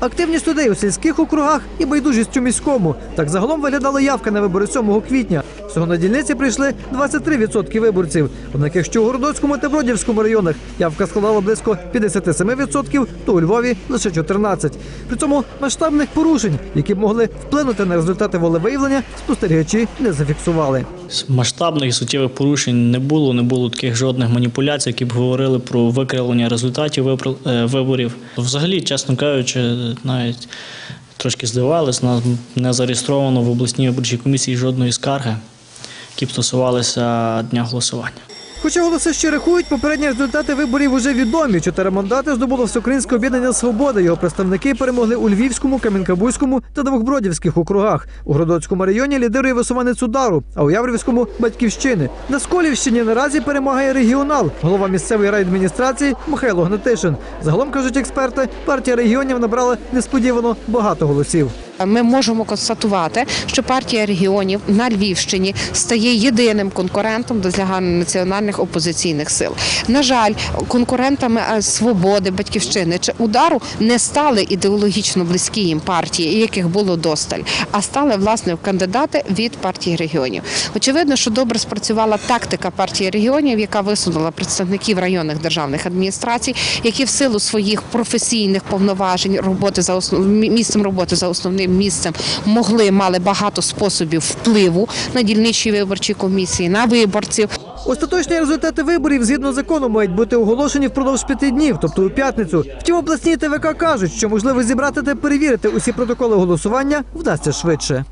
Активність людей у сільських округах і байдужість у міському. Так загалом виглядала явка на вибори 7 квітня. Всього на дільниці прийшли 23% виборців. Однак, якщо у Городоцькому та Бродівському районах явка складала близько 57%, то у Львові лише 14%. При цьому масштабних порушень, які б могли вплинути на результати волевиявлення, спостерігачі не зафіксували. Масштабних і суттєвих порушень не було, не було таких жодних маніпуляцій, які б говорили про викривлення результатів е, виборів. Взагалі, чесно кажучи, навіть трошки здивувались, нас не зареєстровано в обласній виборчій комісії жодної скарги, які б стосувалися дня голосування. Хоча голоси ще рахують, попередні результати виборів уже відомі. Чотири мандати здобуло Всеукраїнське об'єднання Свобода. Його представники перемогли у Львівському, Кам'янка-Бузькому та Двохбродівських округах. У Городоцькому районі лідирує висуванець удару, а у Яврівському батьківщини. На Сколівщині наразі перемагає регіонал, голова місцевої райадміністрації Михайло Гнатишин. Загалом кажуть експерти, партія регіонів набрала несподівано багато голосів. Ми можемо констатувати, що партія регіонів на Львівщині стає єдиним конкурентом до загальнонаціональних опозиційних сил. На жаль, конкурентами е, свободи, батьківщини чи удару не стали ідеологічно близькі їм партії, яких було досталь, а стали власне кандидати від партії регіонів. Очевидно, що добре спрацювала тактика партії регіонів, яка висунула представників районних державних адміністрацій, які в силу своїх професійних повноважень роботи за основ... місцем роботи за основним місцем могли мали багато способів впливу на дільничі виборчі комісії, на виборців. Остаточні результати виборів згідно закону мають бути оголошені впродовж п'яти днів, тобто у п'ятницю. Втім, обласні ТВК кажуть, що можливо зібрати та перевірити усі протоколи голосування вдасться швидше.